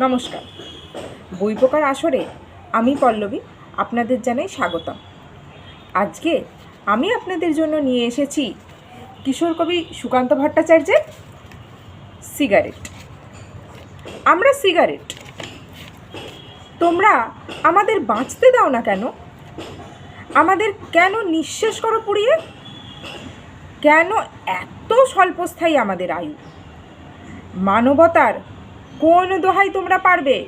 নমস্কার। বই প্রকার আসরে আমি পল্লবী, আপনাদের জানাই স্বাগতম। আজকে আমি আপনাদের জন্য নিয়ে এসেছি কিশোর কবি সুকান্ত ভট্টাচার্যের সিগারেট। আমরা সিগারেট। তোমরা আমাদের বাঁচতে দাও না কেন? আমাদের কেন নিঃশেষ করো পুড়িয়ে? কেন এত স্বল্পস্থায়ী আমাদের আয়ু? মানবতার কোন দোহাই তোমরা পারবে?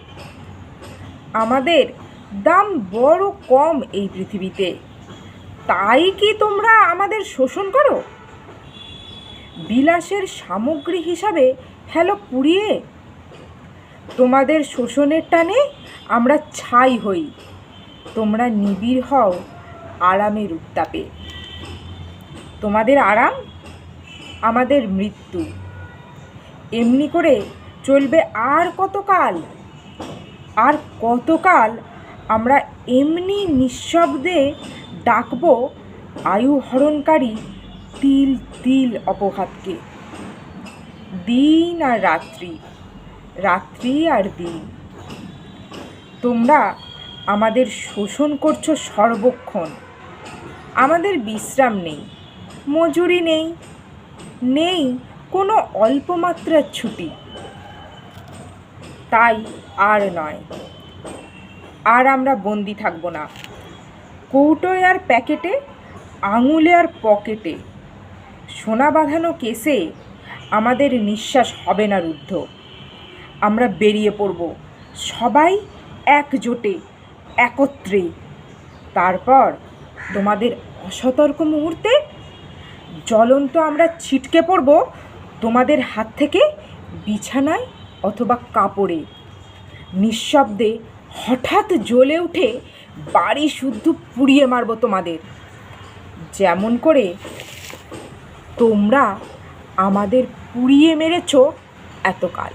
আমাদের দাম বড় কম এই পৃথিবীতে। তাই কি তোমরা আমাদের শোষণ করো? বিলাসের সামগ্রী হিসাবে ফেলো পুড়িয়ে? তোমাদের শোষণের টানে আমরা ছাই হই। তোমরা নিবিড় হও আরামের উত্তাপে। তোমাদের আরাম আমাদের মৃত্যু। এমনি করে চলবে আর কতকাল? আর কতকাল আমরা এমনি নিঃশব্দে ডাকব আয়ু হরণকারী তিল তিল অপঘাতকে। দিন আর রাত্রি রাত্রি আর দিন। তোমরা আমাদের শোষণ করছ সর্বক্ষণ। আমাদের বিশ্রাম নেই, মজুরি নেই নেই কোনো অল্পমাত্রার ছুটি। তাই আর নয়। আর আমরা বন্দি থাকব না। কৌটোয় আর প্যাকেটে, আঙুলে আর পকেটে। সোনা বাঁধানো কেসে আমাদের নিঃশ্বাস হবে না রুদ্ধ। আমরা বেরিয়ে পড়ব সবাই একজোটে, একত্রে। তারপর তোমাদের অসতর্ক মুহূর্তে জ্বলন্ত আমরা ছিটকে পড়ব তোমাদের হাত থেকে বিছানায় অথবা কাপড়ে। নিঃশব্দে হঠাৎ জ্বলে উঠে বাড়ি শুদ্ধ পুড়িয়ে মারব তোমাদের। যেমন করে তোমরা আমাদের পুড়িয়ে মেরেছ এতকাল।